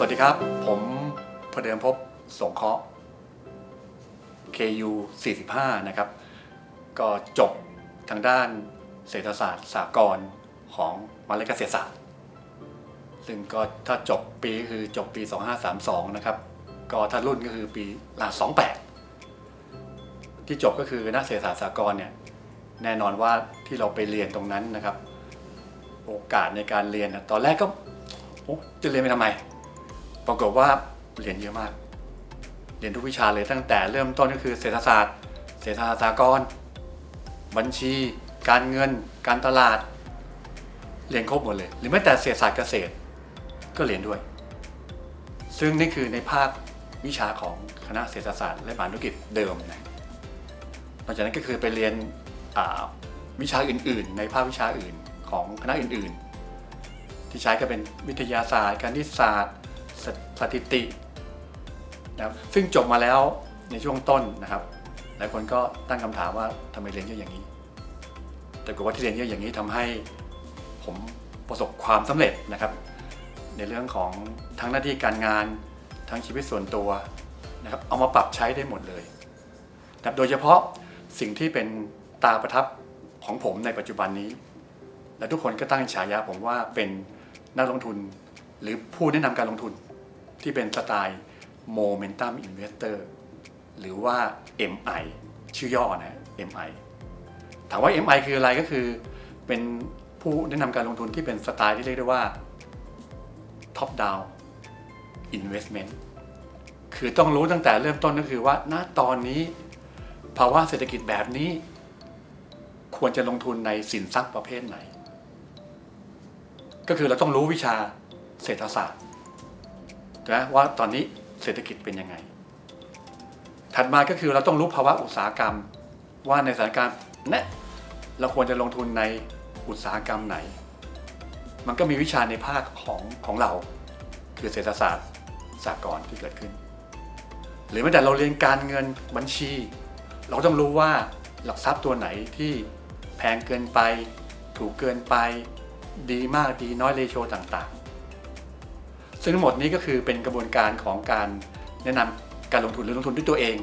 สวัสดีครับ ผมพเดิมพบสงเคราะห์ KU 45 นะครับ ก็จบทางด้านเศรษฐศาสตร์สากลของมหาลัยเกษตรศาสตร์ ซึ่งก็ถ้าจบปีคือจบปี 2532 นะครับ ก็ถ้ารุ่นก็คือปีลา28 ที่จบก็คือนักเศรษฐศาสตร์สากลเนี่ยแน่นอนว่าที่เราไปเรียนตรงนั้นนะครับ โอกาสในการเรียนนะตอนแรกก็จะเรียนไปทำไม ปรากฏว่าเรียนเยอะมาก เรียนทุกวิชาเลยตั้งแต่เริ่มต้นก็คือเศรษฐศาสตร์ เศรษฐศาสตร์สากลบัญชี การเงิน การตลาด เรียนครบหมดเลย หรือแม้แต่เศรษฐศาสตร์เกษตร ก็เรียนด้วย ซึ่งนี่คือในภาควิชาของคณะเศรษฐศาสตร์และมหาธุรกิจเดิมนะนอกจากนั้นก็คือไปเรียนวิชาอื่น ๆ ในภาควิชาอื่นของคณะอื่น ๆ ที่ใช้ก็เป็นวิทยาศาสตร์ การนิศาสตร์ สสถิตินะครับซึ่งจบมาแล้วในช่วงต้นนะครับ หลายคนก็ตั้งคำถามว่าทำไมเรียนเยอะอย่างนี้ แต่กว่าที่เรียนเยอะอย่างนี้ทำให้ผมประสบความสำเร็จนะครับ ในเรื่องของทั้งหน้าที่การงานทั้งชีวิตส่วนตัวนะครับเอามาปรับใช้ได้หมดเลยนะโดยเฉพาะสิ่งที่เป็นตาประทับของผมในปัจจุบันนี้ และทุกคนก็ตั้งฉายาผมว่าเป็นนักลงทุนหรือผู้แนะนำการลงทุน ที่เป็นสไตล์ Momentum Investor หรือว่า MI ชื่อย่อนะ MI ถามว่า MI คืออะไรก็คือ เป็นผู้แนะนำการลงทุนที่เป็นสไตล์ที่เรียกได้ว่า Top Down Investment คือต้องรู้ตั้งแต่เริ่มต้นก็คือว่าณตอนนี้ภาวะเศรษฐกิจแบบนี้ ควรจะลงทุนในสินทรัพย์ประเภทไหน ก็คือเราต้องรู้วิชาเศรษฐศาสตร์ นะว่าตอนนี้เศรษฐกิจเป็นยังไง ถัดมาก็คือเราต้องรู้ภาวะอุตสาหกรรม ว่าในสถานการณ์นี้เราควรจะลงทุนในอุตสาหกรรมไหน มันก็มีวิชาในภาคของของเรา คือเศรษฐศาสตร์สากลที่เกิดขึ้น หรือแม้แต่เราเรียนการเงินบัญชี เราต้องรู้ว่าหลักทรัพย์ตัวไหนที่แพงเกินไป ถูกเกินไป ดีมากดีน้อยเลโชต่าง ซึ่งทั้งหมดนี้ก็คือเป็นกระบวนการของการแนะนำการลงทุนหรือลงทุนด้วยตัวเอง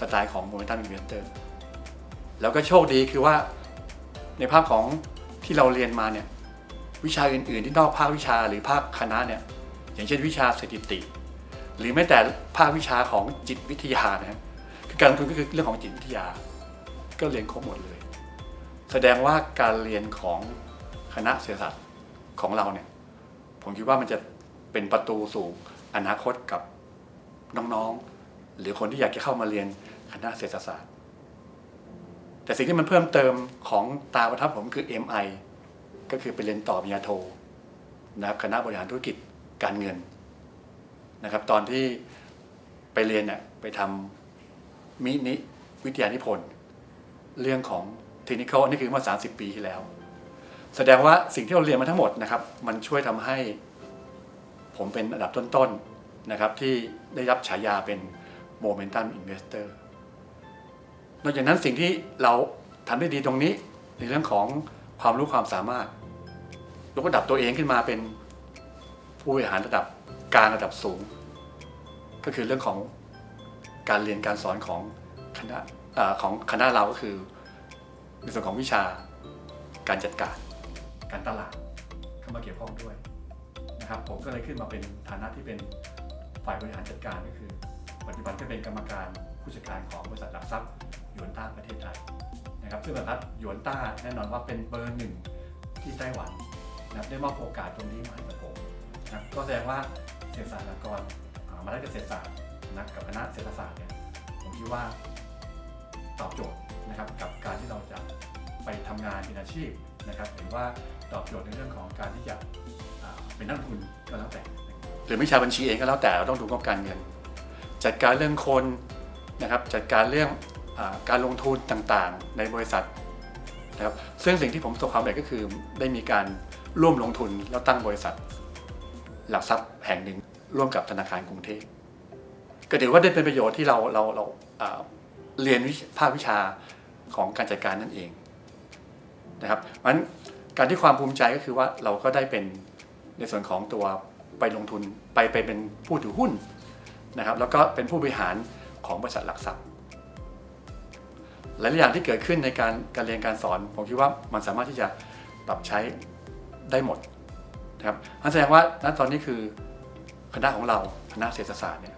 สไตล์ของ Momentum Investor แล้วก็โชคดีคือว่าในภาพของที่เราเรียนมาเนี่ยวิชาอื่น ๆ ที่นอกภาควิชาหรือภาคคณะเนี่ยอย่างเช่นวิชาสถิติ หรือแม้แต่ภาควิชาของจิตวิทยานะคือการลงทุนก็คือเรื่องของจิตวิทยา ก็เรียนครบหมดเลย แสดงว่าการเรียนของคณะเศรษฐศาสตร์ของเราเนี่ยผมคิดว่ามันจะ เป็นประตูสู่อนาคตกับน้องๆ หรือคนที่อยากจะเข้ามาเรียนคณะเศรษฐศาสตร์ แต่สิ่งที่มันเพิ่มเติมของตาประทับผมคือ MI ก็คือไปเรียนต่อปริญญาโทนะครับคณะบริหารธุรกิจการเงินนะครับ ตอนที่ไปเรียนเนี่ยไปทำมินิวิทยานิพนธ์เรื่องของเทคนิคอันนี้คือเมื่อ 30 ปีที่แล้ว แสดงว่าสิ่งที่เราเรียนมาทั้งหมดนะครับ มันช่วยทำให้ ผมเป็นอันดับต้นๆนะครับที่ได้รับฉายาเป็น Momentum Investor นอกจากนั้นสิ่งที่เราทำได้ดีตรงนี้ในเรื่องของความรู้ความสามารถ ยกระดับตัวเองขึ้นมาเป็นผู้บริหารระดับกลางระดับสูง ก็คือเรื่องของการเรียนการสอนของคณะของคณะเราก็คือในส่วนของวิชาการจัดการ การตลาดเข้ามาเกี่ยวข้องด้วย นะครับผมก็เลยขึ้นมาเป็นฐานะที่เป็นฝ่ายบริหารจัดการก็คือ ปัจจุบันก็เป็นกรรมการผู้จัดการของบริษัทหลักทรัพย์ยวนต้าประเทศไทยนะครับซึ่งบริษัทยวนต้าแน่นอนว่าเป็นเบอร์หนึ่งที่ไต้หวันนะได้มอบโอกาสตรงนี้มาให้กับผมนะก็แสดงว่าเศรษฐศาสตร์และกรอ่ามาได้เกษตรศาสตร์นะกับคณะเศรษฐศาสตร์เนี่ยผมคิดว่าตอบโจทย์นะครับกับการที่เราจะไปทำงานเป็นอาชีพนะครับหรือว่าตอบโจทย์ในเรื่องของการที่จะ เป็นนักลงทุนก็แล้วแต่ หรือวิชาบัญชีเองก็แล้วแต่เราต้องดูงบการเงิน จัดการเรื่องคนนะครับจัดการเรื่องอการลงทุนต่างๆ ในบริษัทนะครับซึ่งสิ่งที่ผมประสบความสำเร็จก็คือได้มีการร่วมลงทุนแล้วตั้งบริษัท หลักทรัพย์แห่งหนึ่งร่วมกับธนาคารกรุงเทพก็ถือว่าได้เป็นประโยชน์ที่เราเราเราเรียนภาควิชาของการจัดการนั่นเองนะครับเพราะฉะนั้นการที่ความภูมิใจก็คือว่าเราก็ได้เป็น ในส่วนของตัวไปลงทุนไปไปเป็นผู้ถือหุ้นนะครับแล้วก็เป็นผู้บริหารของบริษัทหลักทรัพย์หลายอย่างที่เกิดขึ้นในการการเรียนการสอนผมคิดว่ามันสามารถที่จะปรับใช้ได้หมดนะครับนั่นแสดงว่าณตอนนี้คือคณะของเราคณะเศรษฐศาสตร์เนี่ย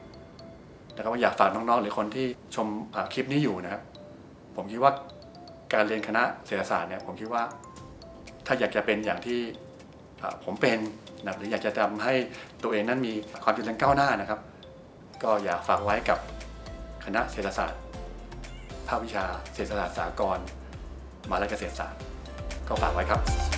นะครับว่าอยากฝากน้องๆหรือคนที่ชมคลิปนี้อยู่นะครับ ผมคิดว่าการเรียนคณะเศรษฐศาสตร์เนี่ยผมคิดว่าถ้าอยากจะเป็นอย่างที่ ผมเป็นนะหรืออยากจะทำให้ตัวเองนั้นมีความเจริญก้าวหน้านะครับ ก็อยากฝากไว้กับคณะเศรษฐศาสตร์ ภาควิชาเศรษฐศาสตร์สากลมหาลัยเกษตรศาสตร์ ก็ฝากไว้ครับ